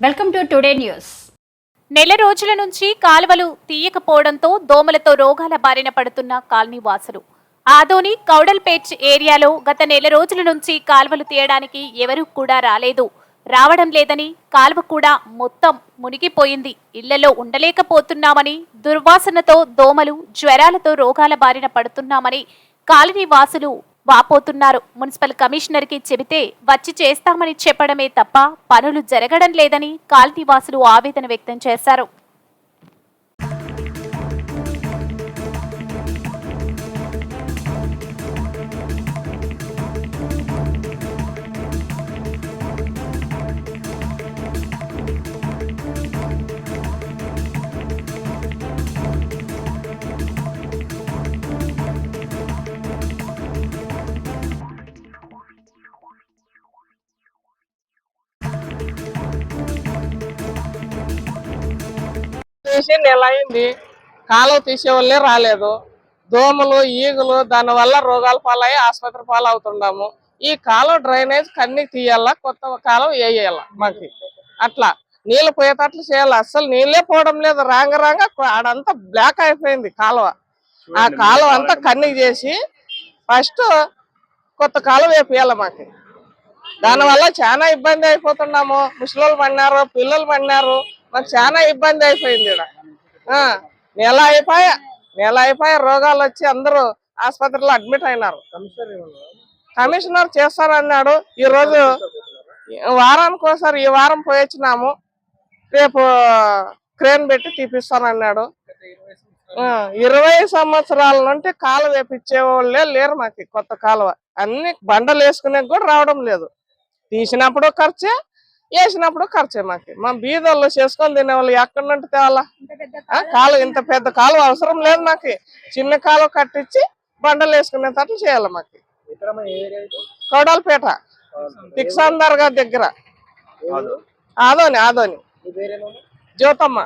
Welcome to today news నెల రోజుల నుంచి కాలువలు తీయకపోవడంతో దోమలతో రోగాల బారిన పడుతున్న కాలనీ వాసులు. ఆదోని కౌడల్పేట్ ఏరియాలో గత నెల రోజుల నుంచి కాలువలు తీయడానికి ఎవరూ కూడా రాలేదు. రావడం లేదని కాలువ కూడా మొత్తం మునిగిపోయింది. ఇళ్ళలో ఉండలేకపోతున్నామని దుర్వాసనతో దోమలు జ్వరాలతో రోగాల బారిన పడుతున్నామని కాలనీ వాసులు వాపోతున్నారు. మున్సిపల్ కమిషనర్కి చెబితే వచ్చి చేస్తామని చెప్పడమే తప్ప పనులు జరగడం లేదని కాలనీ వాసులు ఆవేదన వ్యక్తం చేశారు. తీసి నెల అయింది. కాలువ తీసే వాళ్ళే రాలేదు. దోమలు ఈగలు దాని వల్ల రోగాల పాలయ్యి ఆసుపత్రి పాలు అవుతున్నాము ఈ కాలువ డ్రైనేజ్ కన్ని తీయాలా కొత్త కాలువ వేయాల మాకు? అట్లా. నీళ్ళు పోయేటట్లు చేయాలి? అస్సలు నీళ్ళే పోవడం లేదు. రాంగ రాంగ ఆడంతా బ్లాక్ అయిపోయింది కాలువ. ఆ కాలువ అంతా కన్ని చేసి ఫస్ట్ కొత్త కాలువ వేపియాల మాకు? దానివల్ల చాలా ఇబ్బంది అయిపోతున్నాము. ముసలోళ్ళు పడినారు పిల్లలు పడినారు. మాకు చాలా ఇబ్బంది అయిపోయింది ఇక్కడ ఆ, నెల అయిపోయా నెల అయిపోయా రోగాలు వచ్చి అందరూ ఆసుపత్రిలో అడ్మిట్ అయినారు. కమిషనర్ చేస్తారన్నాడు. ఈ రోజు వారానికి ఒకసారి ఈ వారం పోయొచ్చినాము రేపు క్రేన్ పెట్టి తీపిస్తానన్నాడు. ఆ, ఇరవై సంవత్సరాల నుండి కాలువ వేపించే వాళ్ళే లేరు మాకు కొత్త కాలువ. అన్ని బండలు వేసుకునే కూడా రావడం లేదు. తీసినప్పుడు ఖర్చే వేసినప్పుడు ఖర్చే మాకు. మా బీదోళ్ళు చేసుకొని తినేవాళ్ళు ఎక్కడి నుండి తేవాలా? ఆ, కాలువ ఇంత పెద్ద కాలువ అవసరం లేదు మాకు. చిన్న కాలువ కట్టించి బండలు వేసుకునేటట్లు చేయాలి మాకు. కౌడాలపేట. దర్గా దగ్గర. ఆదోని ఆదోని. జ్యోతమ్మ.